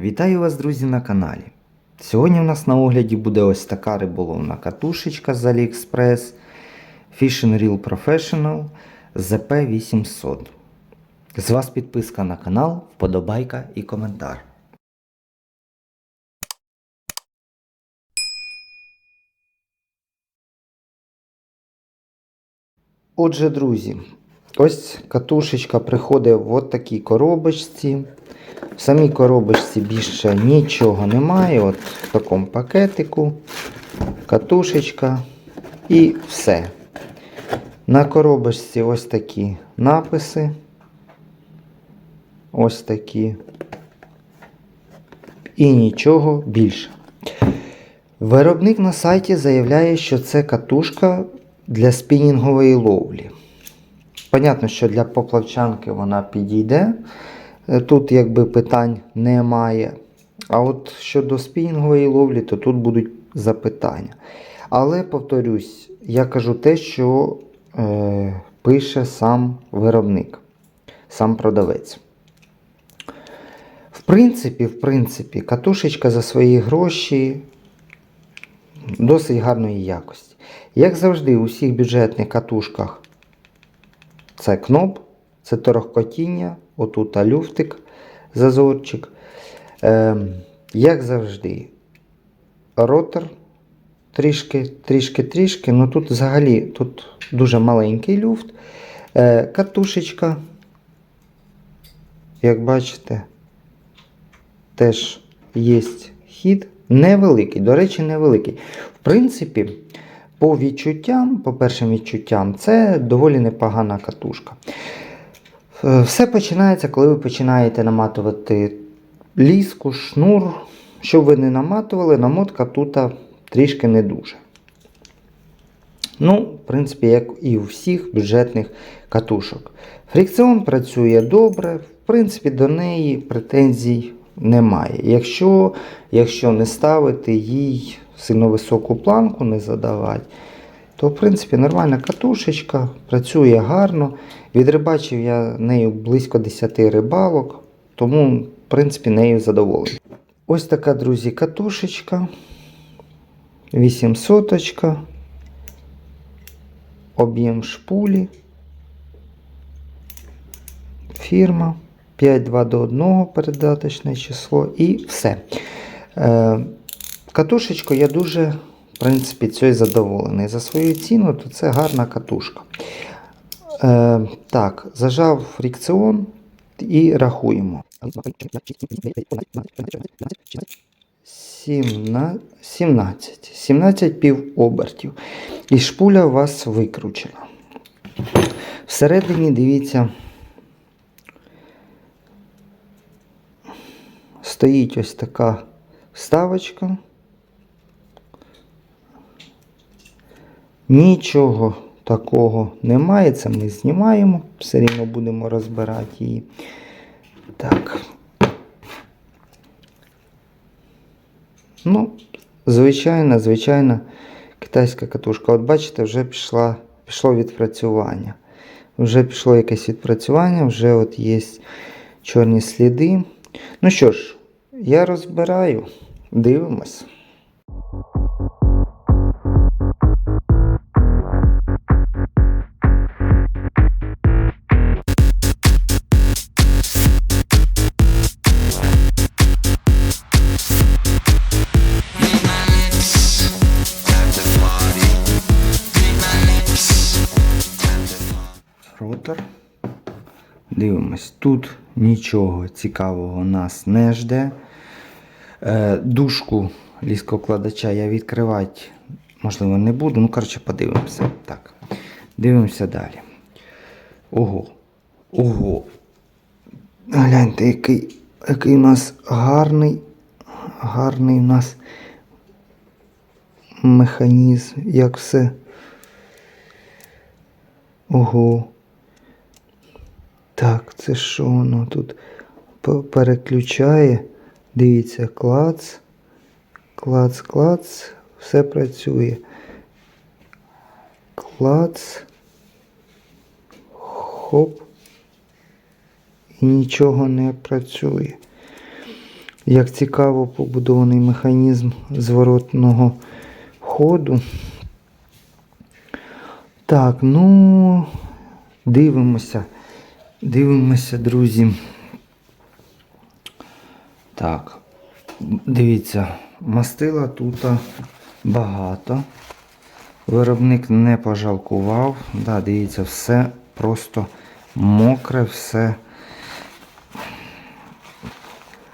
Вітаю вас, друзі, на каналі. Сьогодні в нас на огляді буде ось така риболовна катушечка з AliExpress Fishing Reel Professional ZP800. З вас підписка на канал, вподобайка і коментар. Отже, друзі, ось катушечка приходить в такій коробочці. В самій коробочці більше нічого немає. От в такому пакетику, катушечка і все. На коробочці ось такі написи. Ось такі. І нічого більше. Виробник на сайті заявляє, що це катушка для спінінгової ловлі. Понятно, що для поплавчанки вона підійде. Е, Тут якби питань немає. А от щодо спінінгової ловлі, то тут будуть запитання. Але повторюсь, я кажу те, що е, пише сам виробник, сам продавець. В принципі, в принципі, катушечка за свої гроші досить гарної якості. Як завжди, у всіх бюджетних катушках це кноп, це торохкотіння, отут люфтик, зазорчик. Е, як завжди, ротор трішки, трішки, трішки. Ну тут взагалі тут дуже маленький люфт. Е, катушечка, як бачите, теж є хід. Невеликий, до речі, невеликий. В принципі, по відчуттям, по першим відчуттям, це доволі непогана катушка. Е, Все починається, коли ви починаєте наматувати ліску, шнур. Щоб ви не наматували, намотка тут трішки не дуже. Ну, в принципі, як і у всіх бюджетних катушок. Фрикціон працює добре, в принципі, до неї претензій немає. Якщо, якщо не ставити їй сильно високу планку, не задавати, то в принципі нормальна катушечка, працює гарно. Відрибачив я нею близько 10 рибалок, тому, в принципі, нею задоволений. Ось така, друзі, катушечка. 800. Об'єм шпулі. Фірма. 5,2 до 1 передаточне число і все. Катушечку я дуже, в принципі, цією задоволений. За свою ціну, то це гарна катушка. Е, так, зажав фрикціон і рахуємо. 17, 17, 17 пів обертів. І шпуля у вас викручена. Всередині, дивіться, стоїть ось така вставочка. Нічого такого немає. Це ми знімаємо, все рівно будемо розбирати її. Так. Ну, звичайна, звичайна китайська катушка. От бачите, вже пішла, пішло відпрацювання. Вже пішло якесь відпрацювання, вже от є чорні сліди. Ну що ж, я розбираю, дивимось. Дивимось, тут нічого цікавого нас не жде. Е, дужку ліскокладача я відкривати, можливо, не буду. Ну, коротше, подивимося. Так. Дивимося далі. Ого. Ого. Гляньте, який, який у нас гарний, гарний у нас механізм, як все. Ого. Так, це що воно тут переключає? Дивіться, клац, клац, клац, все працює. Клац. Хоп. І нічого не працює. як цікаво побудований механізм зворотного ходу. Так, ну, дивимося. Дивимося, друзі. Так, дивіться, мастила тут багато. Виробник не пожалкував. Да, дивіться, все просто мокре, все.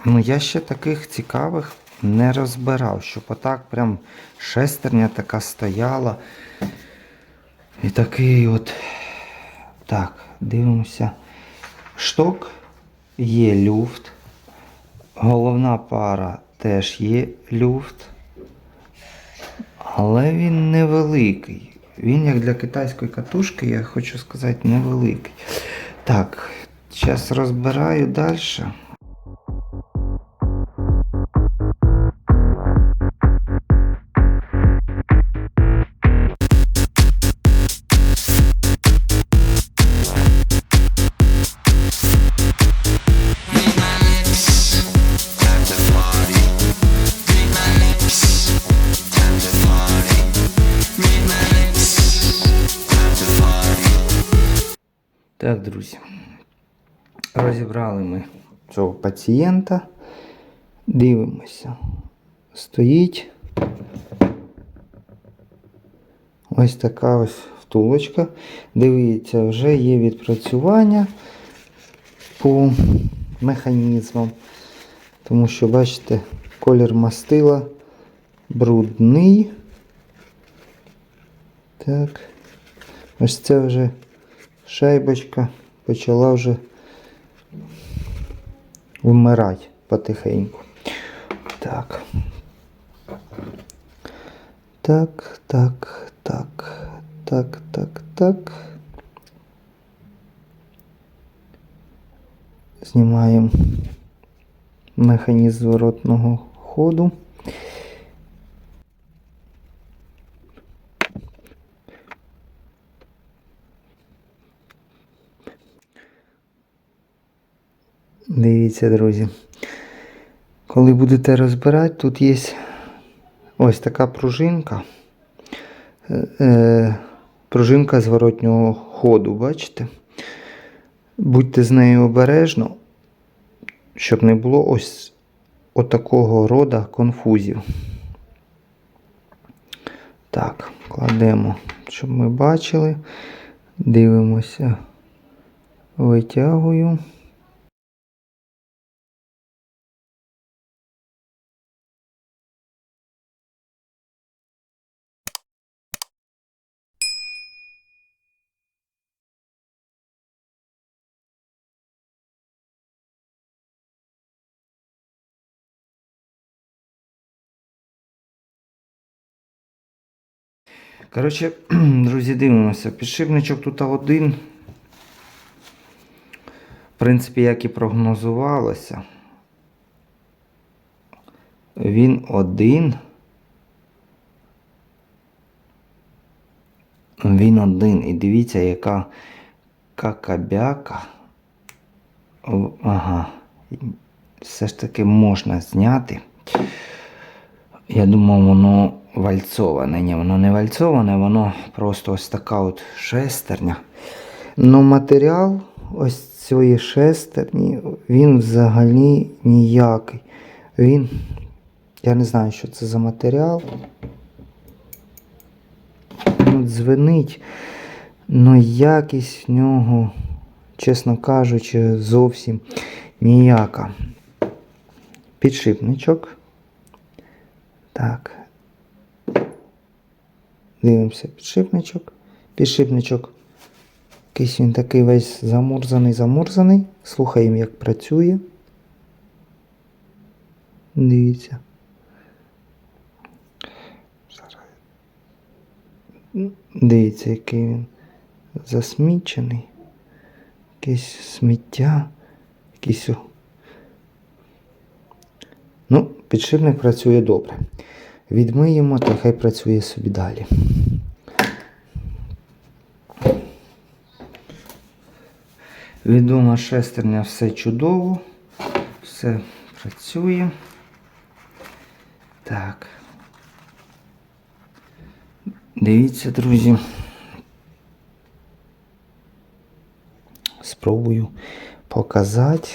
Ну, я ще таких цікавих не розбирав, щоб отак прям шестерня така стояла. І такий от. Так, дивимося. Шток є люфт. Головна пара теж є люфт. Але він невеликий. Він як для китайської катушки, я хочу сказати, невеликий. Так, зараз розбираю далі. Розібрали ми цього пацієнта. Дивимося. Стоїть. Ось така ось втулочка. Дивіться, вже є відпрацювання по механізмам. Тому що, бачите, колір мастила брудний. Так. Ось це вже шайбочка почала вже вмирати потихеньку. Так. Так, так, так, так, так, так. Знімаємо механізм зворотного ходу. Дивіться, друзі. Коли будете розбирати, тут є ось така пружинка. Е, е, пружинка зворотнього ходу, бачите? Будьте з нею обережно, щоб не було ось отакого рода конфузів. Так, кладемо, щоб ми бачили. Дивимося, витягую. Коротше, друзі, дивимося. Підшипничок тут один. В принципі, як і прогнозувалося. Він один. Він один. І дивіться, яка какабяка. Ага. Все ж таки можна зняти. Я думав, воно вальцоване. Ні, воно не вальцоване, воно просто ось така от шестерня. Ну, матеріал ось цієї шестерні, він взагалі ніякий. Він. Я не знаю, що це за матеріал. Ну, дзвенить. Ну, якість в нього, чесно кажучи, зовсім ніяка. Підшипничок. Так. Дивимося підшипничок. Підшипничок. Якийсь він такий весь замурзаний, замурзаний. Слухаємо, як працює. Дивіться. Дивіться, який він засмічений. Якесь сміття. Якийсь. Ну, підшипник працює добре. Відмиємо та хай працює собі далі. Відома шестерня все чудово, все працює. Так. Дивіться, друзі. Спробую показати.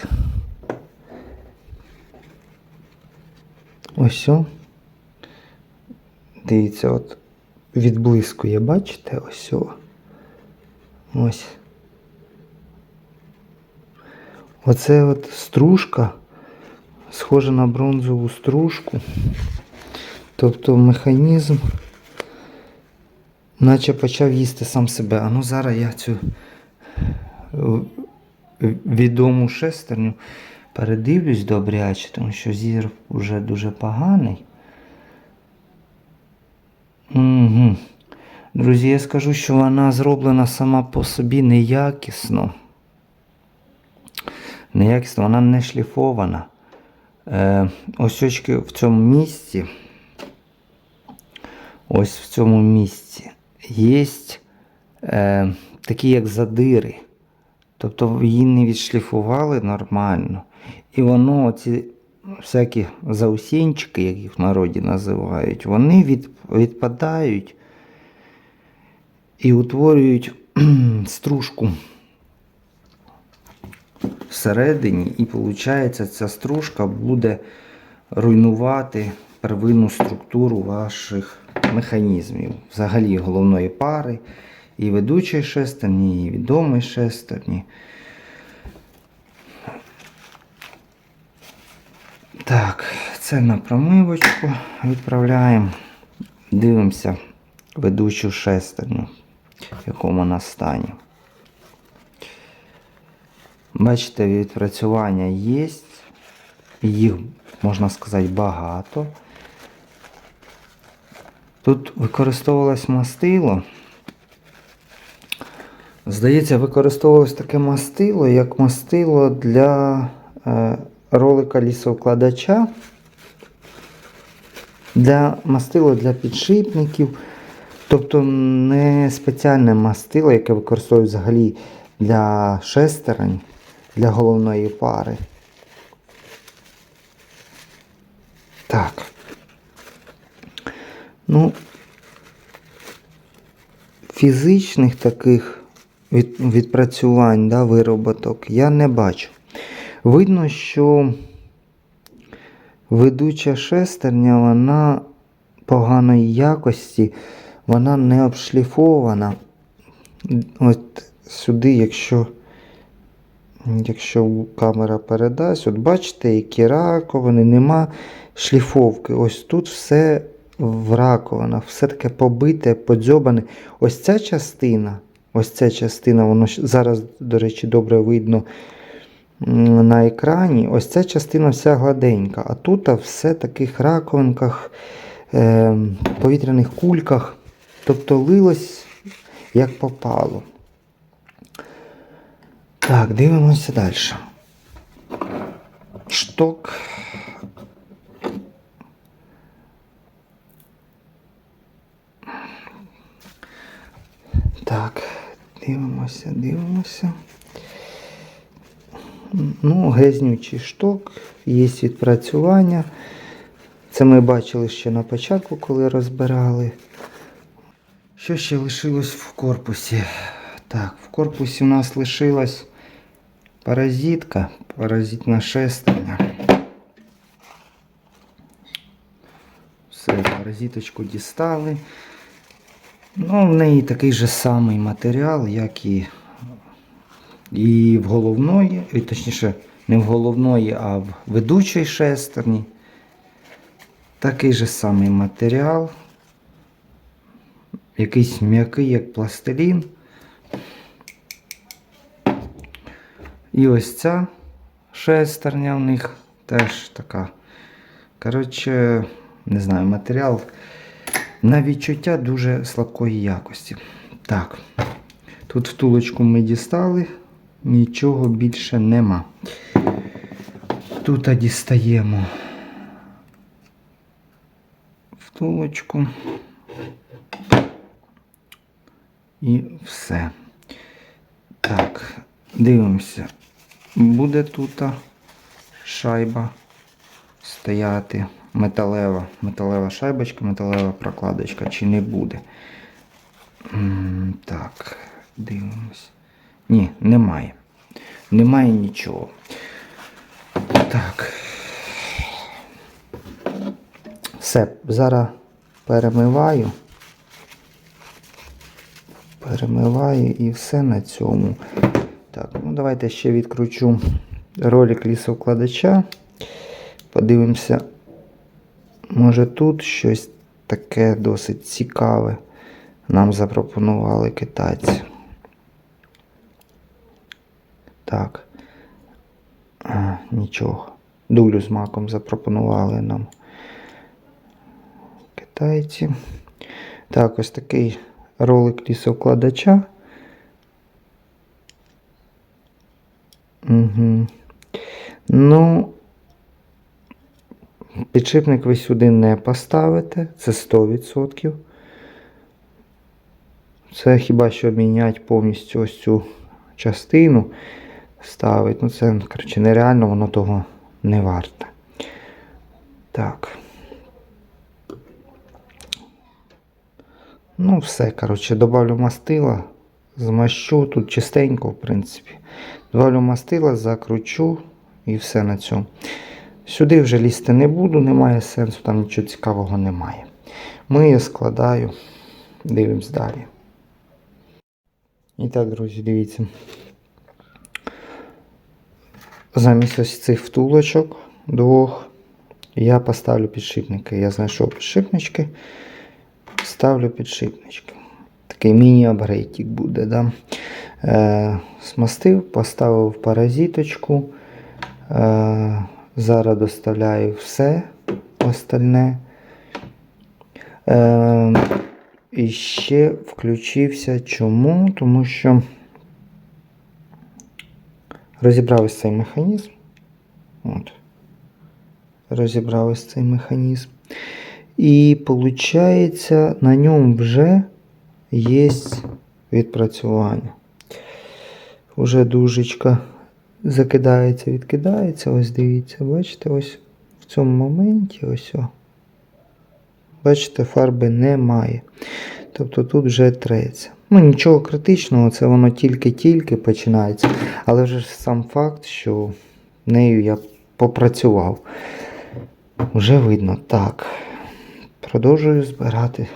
Ось. о. Дивіться, от відблискує, бачите? Ось. о. Ось. Оце от стружка, схожа на бронзову стружку. Тобто механізм наче почав їсти сам себе. А ну зараз я цю е, відому шестерню передивлюсь добряче, тому що зір вже дуже поганий. Угу. Друзі, я скажу, що вона зроблена сама по собі неякісно. Неякісно, вона не шліфована. Е, ось очки в цьому місці. Ось в цьому місці є е, такі як задири. Тобто її не відшліфували нормально. І воно, ці всякі заусінчики, як їх в народі називають, вони від, відпадають і утворюють стружку всередині, і виходить, ця стружка буде руйнувати первинну структуру ваших механізмів, взагалі головної пари, і ведучої шестерні, і відомої шестерні. Так, це на промивочку відправляємо. Дивимося ведучу шестерню, в якому вона стані. Бачите, відпрацювання є, їх, можна сказати, багато. Тут використовувалось мастило. Здається, використовувалось таке мастило, як мастило для е, ролика лісовкладача, для мастило для підшипників. Тобто не спеціальне мастило, яке використовують взагалі для шестерень, для головної пари. Так. Ну, фізичних таких від, відпрацювань, да, вироботок я не бачу. Видно, що ведуча шестерня, вона поганої якості, вона не обшліфована. От сюди, якщо, якщо камера передасть, от бачите, які раковини, нема шліфовки. Ось тут все в раковинах, все таке побите, подзьобане. Ось ця частина, ось ця частина, воно зараз, до речі, добре видно на екрані. Ось ця частина вся гладенька, а тут все в таких раковинках, е, повітряних кульках. Тобто лилось як попало. Так, дивимося далі. Шток. Так, дивимося, дивимося. Ну, грязнючий шток, є відпрацювання. Це ми бачили ще на початку, коли розбирали. Що ще лишилось в корпусі? Так, в корпусі у нас лишилась паразитка, паразитна шестерня. Все, паразиточку дістали. Ну, в неї такий же самий матеріал, як і, і в головної, і, точніше, не в головної, а в ведучій шестерні. Такий же самий матеріал. Якийсь м'який, як пластилін. І ось ця шестерня в них теж така. Коротше, не знаю, матеріал на відчуття дуже слабкої якості. Так, тут втулочку ми дістали, нічого більше нема. Тут дістаємо втулочку. І все. Так, дивимося. Буде тут шайба стояти металева, металева шайбочка, металева прокладочка, чи не буде. Так, дивимось. Ні, немає. Немає нічого. Так. Все, зараз перемиваю. Перемиваю і все на цьому. Так, ну давайте ще відкручу ролик лісовкладача. Подивимося, може тут щось таке досить цікаве нам запропонували китайці. Так. А, нічого. Дулю з маком запропонували нам китайці. Так, ось такий ролик лісовкладача. Угу. Ну, підшипник ви сюди не поставите, це 100%. Це хіба що міняти повністю ось цю частину ставить. Ну це, коротше, нереально, воно того не варте. Так. Ну, все, коротше, добавлю мастила, змащу, тут чистенько, в принципі. Добавлю мастила, закручу і все на цьому. Сюди вже лізти не буду, немає сенсу, там нічого цікавого немає. Мию, складаю, дивимось далі. І так, друзі, дивіться. Замість ось цих втулочок двох я поставлю підшипники. Я знайшов підшипнички, ставлю підшипнички. Такий міні-апгрейдик буде. Да? Е, смастив, поставив паразиточку. Е, зараз доставляю все остальне. Е, і ще включився чому? Тому що розібрав ось цей механізм. От. Розібрав ось цей механізм. І виходить, на ньому вже є відпрацювання. Уже дужечка закидається, відкидається. Ось дивіться, бачите, ось в цьому моменті ось. О. Бачите, фарби немає. Тобто тут вже треться. Ну, нічого критичного, це воно тільки-тільки починається. Але вже сам факт, що нею я попрацював. Вже видно. Так. Продовжую збирати.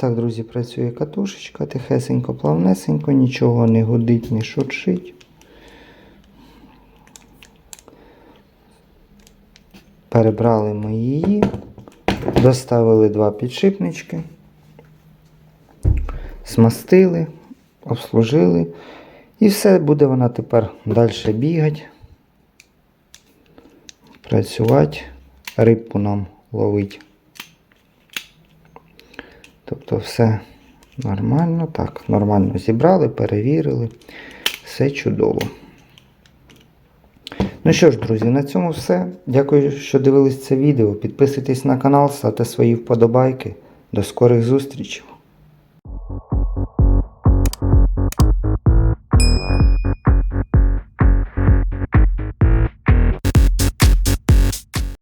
Так, друзі, працює катушечка, тихесенько, плавнесенько, нічого не гудить, не шуршить. Перебрали ми її, доставили два підшипнички, смастили, обслужили. І все буде вона тепер далі бігати, працювати, рибку нам ловить. Тобто все нормально. Так, нормально зібрали, перевірили. Все чудово. Ну що ж, друзі, на цьому все. Дякую, що дивились це відео. Підписуйтесь на канал, ставте свої вподобайки. До скорих зустрічей!